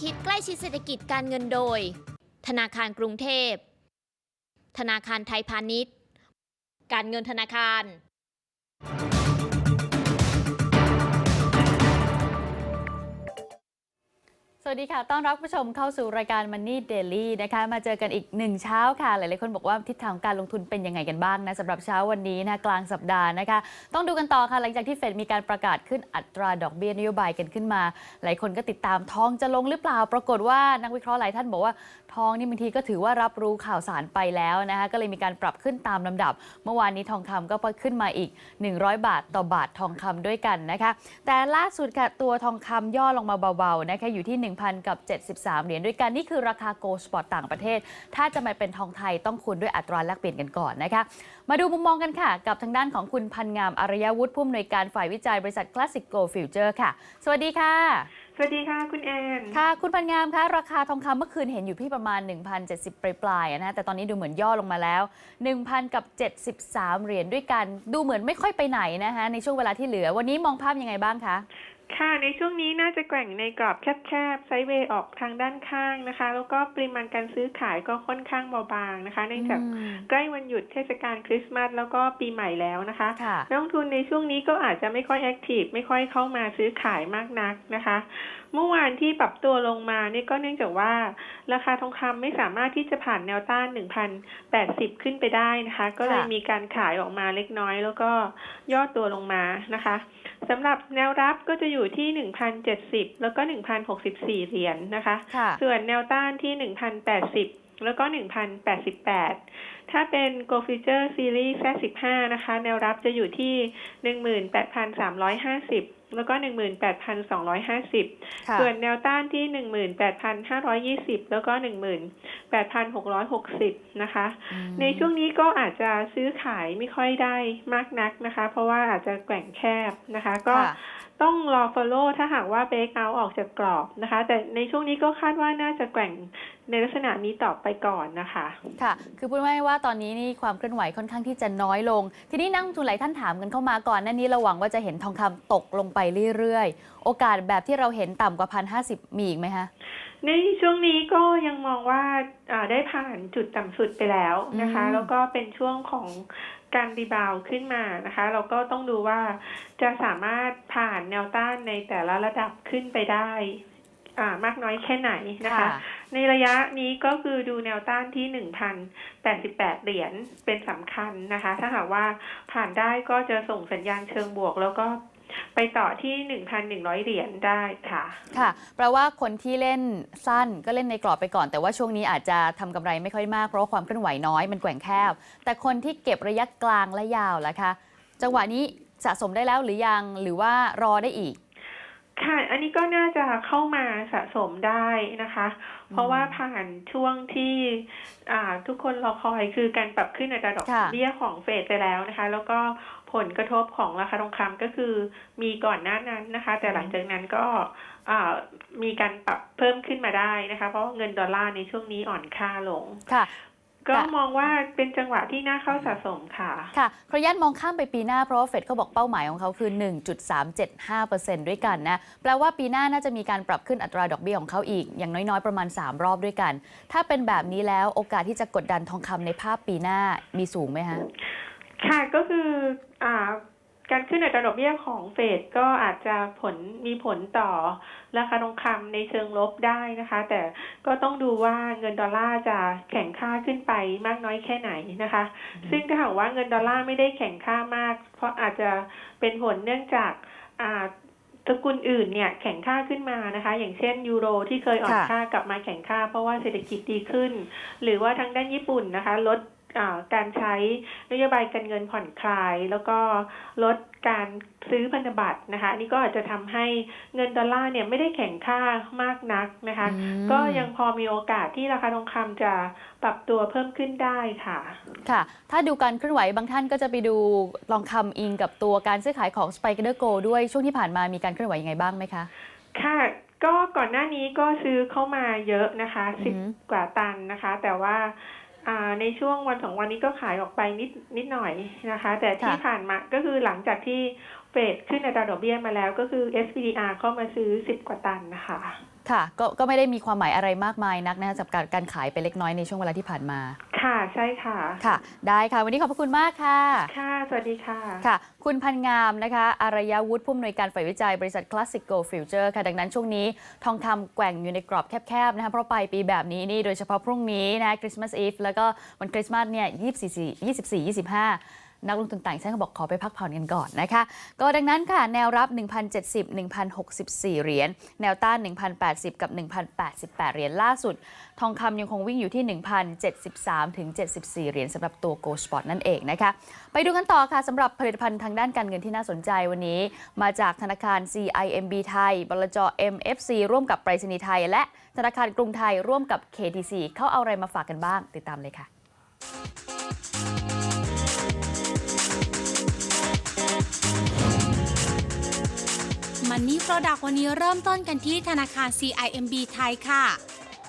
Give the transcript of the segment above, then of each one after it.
คิดใกล้ชิดเศรษฐกิจการเงินโดย ธนาคารกรุงเทพ ธนาคารไทยพาณิชย์ การเงินธนาคาร วัสดีค่ะ ต้อนรับผู้ชมเข้าสู่รายการ Money Daily นะคะ มาเจอกันอีกหนึ่งเช้าค่ะ หลายๆคนบอกว่าทิศทางการลงทุนเป็นยังไงกันบ้างนะสำหรับเช้าวันนี้นะกลางสัปดาห์นะคะ ต้องดูกันต่อค่ะ หลังจากที่เฟดมีการประกาศขึ้นอัตราดอกเบี้ยนโยบายกันขึ้นมา หลายคนก็ติดตามทองจะลงหรือเปล่า ปรากฏว่านักวิเคราะห์หลายท่านบอกว่าทองนี่บางทีก็ถือว่ารับรู้ข่าวสารไปแล้วนะคะก็เลยมีการปรับขึ้นตามลำดับ เมื่อวานนี้ทองคำก็ขึ้นมาอีก 100 บาทต่อบาททองคำด้วยกันนะคะ แต่ล่าสุดค่ะตัวทองคำย่อลงมาเบาๆนะคะอยู่ที่1,000 กับ 73 เหรียญด้วยกัน นี่คือราคาโกลด์สปอร์ตต่างประเทศ ถ้าจะมาเป็นทองไทยต้องคูณด้วยอัตราแลกเปลี่ยนกันก่อนนะคะ มาดูมุมมองกันค่ะ กับทางด้านของคุณพันงามอารยวุฒิผู้อำนวยการฝ่ายวิจัยบริษัท Classic Gold Future ค่ะ สวัสดีค่ะ สวัสดีค่ะคุณแอนค่ะคุณพันงามคะราคาทองคำเมื่อคืนเห็นอยู่ที่ประมาณ 1,070 ปลายๆอะนะแต่ตอนนี้ดูเหมือนย่อลงมาแล้ว 1,000 กับ 73 เหรียญด้วยกัน ดูเหมือนไม่ค่อยไปไหนนะคะในช่วงเวลาที่เหลือวันนี้มองภาพยังไงบ้างคะ ค่ะ ในช่วงนี้น่าจะแกว่งในกรอบแคบๆ ไซด์เวย์ออกทางด้านข้างนะคะ แล้วก็ปริมาณการซื้อขายก็ค่อนข้างเบาบางนะคะ เนื่องจากอืมใกล้วันหยุดเทศกาลคริสต์มาสแล้วก็ปีใหม่แล้วนะคะค่ะนักลงทุนในช่วงนี้ก็อาจจะไม่ค่อยแอคทีฟไม่ค่อยเข้ามาซื้อขายมากนักนะคะ เมื่อวานที่ปรับตัวลงมานี่ก็เนื่องจากว่า ราคาทองคำไม่สามารถที่จะผ่านแนวต้าน1,080 ขึ้นไปได้นะคะ ก็เลยค่ะมีการขายออกมาเล็กน้อย แล้วก็ย่อตัวลงมานะคะสำหรับแนวรับก็จะอยู่ที่1,070แล้วก็1,064เหรียญนะคะค่ะส่วนแนวต้านที่1,080แล้วก็1,088ถ้าเป็น Go Future Series Z15 นะคะ แนวรับจะอยู่ที่18,350แล้วก็18,250ค่ะส่วนแนวต้านที่18,520แล้วก็18,660นะคะอืมในช่วงนี้ก็อาจจะซื้อขายไม่ค่อยได้มากนักนะคะ เพราะว่าอาจจะแกว่งแคบนะคะ ก็ค่ะ ต้องรอ follow ถ้าหากว่า break out ออกจากกรอบนะคะ แต่ในช่วงนี้ก็คาดว่าน่าจะแกว่งในลักษณะนี้ต่อไปก่อนนะคะ ค่ะ คือพูดง่ายๆว่าตอนนี้นี่ความเคลื่อนไหวค่อนข้างที่จะน้อยลง ทีนี้นักลงทุนหลายท่านถามกันเข้ามาก่อนหน้านี้เราหวังว่าจะเห็นทองคำตกลงไปเรื่อยๆ โอกาสแบบที่เราเห็นต่ำกว่าพันห้าสิบมีอีกไหมคะในช่วงนี้ก็ยังมองว่าอ่าได้ผ่านจุดต่ำสุดไปแล้วนะคะอืมแล้วก็เป็นช่วงของ การรีบาวด์ขึ้นมานะคะ เราก็ต้องดูว่าจะสามารถผ่านแนวต้านในแต่ละระดับขึ้นไปได้อ่ามากน้อยแค่ไหนนะคะ ในระยะนี้ก็คือดูแนวต้านที่1,088เหรียญเป็นสำคัญนะคะ ถ้าหากว่าผ่านได้ก็จะส่งสัญญาณเชิงบวก แล้วก็ ไปต่อที่ 1,100 เหรียญได้ค่ะ ค่ะ แปลว่าคนที่เล่นสั้นก็เล่นในกรอบไปก่อน แต่ว่าช่วงนี้อาจจะทำกำไรไม่ค่อยมาก เพราะว่าความเคลื่อนไหวน้อยมันแกว่งแคบ แต่คนที่เก็บระยะกลางและยาวล่ะคะ จังหวะนี้สะสมได้แล้วหรือยังหรือว่ารอได้อีก ค่ะ อันนี้ก็น่าจะเข้ามาสะสมได้นะคะ เพราะว่าผ่านช่วงที่อ่าทุกคนรอคอยคือการปรับขึ้นอัตราดอกค่ะเบี้ยของเฟดไปแล้วนะคะ แล้วก็ผลกระทบของราคาทองคำก็คือมีก่อนหน้านั้นนะคะ แต่หลังจากนั้นก็อ่ามีการปรับเพิ่มขึ้นมาได้นะคะ เพราะว่าเงินดอลลาร์ในช่วงนี้อ่อนค่าลงค่ะ ก็ค่ะมองว่าเป็นจังหวะที่น่าเข้าสะสมค่ะ ค่ะขออนุญาตมองข้ามไปปีหน้าเพราะว่าเฟดเขาบอกเป้าหมายของเขาคือ 1.375%ด้วยกันนะ แปลว่าปีหน้าน่าจะมีการปรับขึ้นอัตราดอกเบี้ยของเขาอีก อย่างน้อยๆ ประมาณ 3 รอบด้วยกัน ถ้าเป็นแบบนี้แล้วโอกาสที่จะกดดันทองคำในภาพปีหน้ามีสูงไหมคะค่ะก็คืออ่า การขึ้นอัตราดอกเบี้ยของเฟดก็อาจจะผลมีผลต่อราคาทองคำในเชิงลบได้นะคะ แต่ก็ต้องดูว่าเงินดอลลาร์จะแข่งค่าขึ้นไปมากน้อยแค่ไหนนะคะ ซึ่งถ้าหากว่าเงินดอลลาร์ไม่ได้แข่งค่ามาก เพราะอาจจะเป็นผลเนื่องจากอ่าตระกูลอื่นเนี่ยแข่งค่าขึ้นมานะคะ อย่างเช่นยูโรที่เคยอ่อนค่ะค่ากลับมาแข่งค่าเพราะว่าเศรษฐกิจดีขึ้น หรือว่าทางด้านญี่ปุ่นนะคะ ลดอ่า การใช้นโยบายการเงินผ่อนคลาย แล้วก็ลดการซื้อพันธบัตรนะคะอันนี่ก็อาจจะทำให้เงินดอลลาร์เนี่ยไม่ได้แข่งค่ามากนักนะคะอืมก็ยังพอมีโอกาสที่ราคาทองคำจะปรับตัวเพิ่มขึ้นได้ค่ะ ค่ะ ถ้าดูการเคลื่อนไหวบางท่านก็จะไปดูลองคำอิงกับตัวการซื้อขายของ s p i k e r Go ด้วยช่วงที่ผ่านมามีการเคลื่อนไหวยังไงบ้างไหมคะ ค่ะก็ก่อนหน้านี้ก็ซื้อเข้ามาเยอะนะคะอือสิบหือกว่าตันนะคะ แต่ว่าอ่า ในช่วงวันสองวันนี้ก็ขายออกไปนิดนิดหน่อยนะคะ แต่ที่ผ่านมาก็คือหลังจากที่เฟดขึ้นอัตราดอกเบี้ยมาแล้วก็คือ SPDR เข้ามาซื้อสิบกว่าตันนะคะ ค่ะ ก็ก็ไม่ได้มีความหมายอะไรมากมายนักนะคะสำหรับการการขายไปเล็กน้อยในช่วงเวลาที่ผ่านมา ค่ะใช่ค่ะ ค่ะ ได้ค่ะ วันนี้ขอบพระคุณมากค่ะ ค่ะ สวัสดีค่ะ ค่ะ คุณพันงามนะคะ อารยวุฒิผู้อำนวยการฝ่ายวิจัยบริษัท Classic Go Future ค่ะ ดังนั้นช่วงนี้ทองคำแกว่งอยู่ในกรอบแคบๆนะคะ เพราะปลายปีแบบนี้นี่ โดยเฉพาะพรุ่งนี้นะคริสต์มาสอีฟแล้วก็วันคริสต์มาสเนี่ย24 24 25 นักลงทุนต่างชาติเขาบอกขอไปพักผ่อนกันก่อนนะคะ ก็ดังนั้นค่ะ แนวรับ 1,070 1,064 เหรียญ แนวต้าน 1,080 กับ 1,088 เหรียญล่าสุด ทองคำยังคงวิ่งอยู่ที่ 1,073 ถึง 74 เหรียญสำหรับตัว Go Spot นั่นเองนะคะ ไปดูกันต่อค่ะสำหรับผลิตภัณฑ์ทางด้านการเงินที่น่าสนใจวันนี้ มาจากธนาคาร CIMB ไทย บลจ MFC ร่วมกับไปรษณีย์ไทย และธนาคารกรุงไทยร่วมกับ KTC เขาเอาอะไรมาฝากกันบ้างติดตามเลยค่ะ มันนี่โปรดักวันนี้เริ่มต้นกันที่ธนาคาร CIMB ไทยค่ะ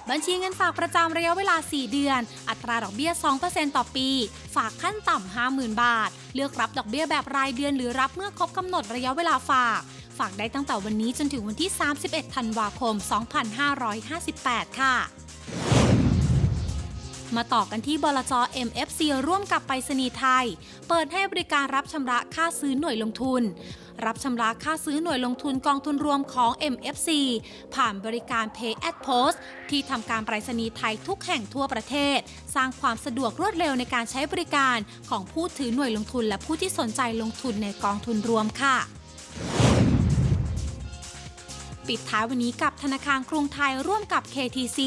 บัญชีเงินฝากประจำระยะเวลา 4 เดือน อัตราดอกเบี้ย 2%ต่อปี ฝากขั้นต่ำ 50,000 บาท เลือกรับดอกเบี้ยแบบรายเดือนหรือรับเมื่อครบกำหนดระยะเวลาฝาก ฝากได้ตั้งแต่วันนี้จนถึงวันที่ 31 ธันวาคม 2558 ค่ะ มาต่อกันที่บลจ MFC ร่วมกับไปรษณีย์ไทย เปิดให้บริการรับชำระค่าซื้อหน่วยลงทุน รับชำระค่าซื้อหน่วยลงทุนกองทุนรวมของ MFC ผ่านบริการ Pay at Post ที่ทำการไปรษณีย์ไทยทุกแห่งทั่วประเทศ สร้างความสะดวกรวดเร็วในการใช้บริการของผู้ถือหน่วยลงทุน และผู้ที่สนใจลงทุนในกองทุนรวมค่ะปิดท้ายวันนี้กับธนาคารกรุงไทยร่วมกับ KTC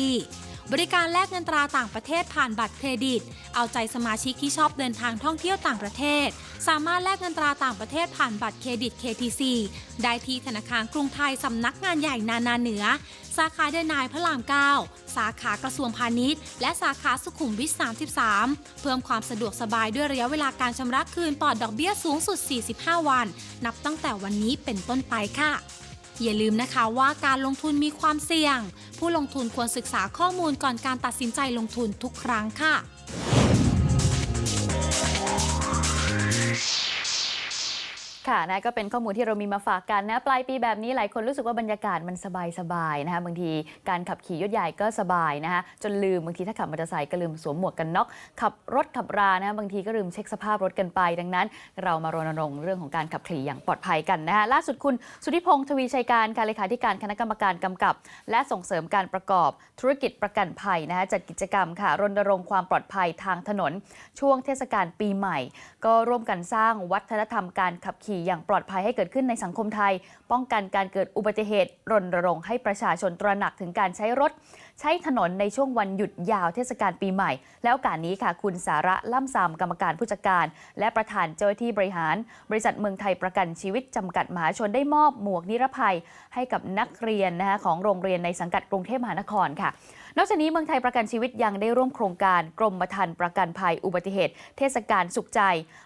บริการแลกเงินตราต่างประเทศผ่านบัตรเครดิต เอาใจสมาชิกที่ชอบเดินทางท่องเที่ยวต่างประเทศ สามารถแลกเงินตราต่างประเทศผ่านบัตรเครดิต KTC ได้ที่ธนาคารกรุงไทยสำนักงานใหญ่นานาเหนือ สาขาเดินนายพระราม 9 สาขากระทรวงพาณิชย์ และสาขาสุขุมวิท 33 เพิ่มความสะดวกสบายด้วยระยะเวลาการชำระคืนปลอดดอกเบี้ยสูงสุด 45 วัน นับตั้งแต่วันนี้เป็นต้นไปค่ะ อย่าลืมนะคะว่าการลงทุนมีความเสี่ยง ผู้ลงทุนควรศึกษาข้อมูลก่อนการตัดสินใจลงทุนทุกครั้งค่ะ ค่ะนะก็เป็นข้อมูลที่เรามีมาฝากกันนะปลายปีแบบนี้หลายคนรู้สึกว่าบรรยากาศมันสบายๆนะคะบางทีการขับขี่ยศใหญ่ก็สบายนะคะจนลืมบางทีถ้าขับมอเตอร์ไซค์ก็ลืมสวมหมวกกันน็อกขับรถขับรานะบางทีก็ลืมเช็คสภาพรถกันไปดังนั้น เรามารณรงค์เรื่องของการขับขี่อย่างปลอดภัยกันนะคะล่าสุดคุณสุทธิพงศ์ทวีชัยการการเลขาธิการคณะกรรมการกำกับ และส่งเสริมการประกอบธุรกิจประกันภัยนะคะจัดกิจกรรมค่ะรณรงค์ความปลอดภัยทางถนน ช่วงเทศกาลปีใหม่ ก็ร่วมกันสร้างวัฒนธรรมการขับขี่อย่างปลอดภัยให้เกิดขึ้นในสังคมไทย ป้องกันการเกิดอุบัติเหตุรณรงค์ให้ประชาชนตระหนักถึงการใช้รถ ใช้ถนนในช่วงวันหยุดยาวเทศกาลปีใหม่ แล้วโอกาสนี้ค่ะ คุณสาระล่ำซามกรรมการผู้จัดการ และประธานเจ้าหน้าที่บริหาร บริษัทเมืองไทยประกันชีวิตจำกัดมหาชนได้มอบหมวกนิรภัย ให้กับนักเรียนนะคะของโรงเรียนในสังกัดกรุงเทพมหานครค่ะ นอกจากนี้เมืองไทยประกันชีวิตยังได้ร่วมโครงการกรมธรรม์ประกันภัยอุบัติเหตุ เทศกาลสุขใจ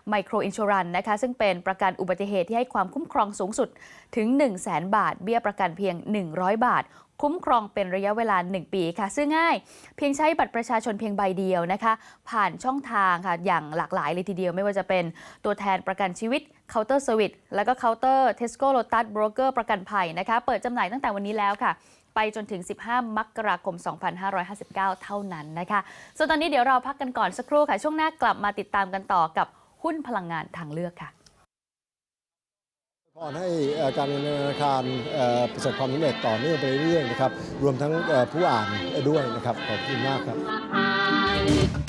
ไมโครอินช r รันนะคะซึ่งเป็นประกันอุบัติเหตุที่ให้ความคุ้มครองสูงสุดถึง 1 0 0 0 0แบาท เบี้ยประกันเพียง 100 บาท คุ้มครองเป็นระยะเวลา 1 ปีค่ะซึ่งง่าย เพียงใช้บัตรประชาชนเพียงใบเดียวนะคะ ผ่านช่องทางค่ะ อย่างหลากหลายเลยทีเดียวไม่ว่าจะเป็นตัวแทนประกันชีวิตเคาน์เตอร์เซอร์วิสแล้วก็เคาน์เตอร์เทสโก้โลตัสบรกเกอร์ประกันภัยนะคะ เปิดจำหน่ายตั้งแต่วันนี้แล้วค่ะ ไปจนถึง 15 มกราคม 2559 เท่านั้นนะคะ ส่วนตอนนี้เดี๋ยวเราพักกันก่อนสักครู่ค่ะ ช่วงหน้ากลับมาติดตามกันต่อกับหุ้นพลังงานทางเลือกค่ะ ก่อนให้การธนาคารประสบความสำเร็จต่อเนื่องไปเรื่อยๆนะครับ รวมทั้งผู้อ่านด้วยนะครับ ขอบคุณมากครับ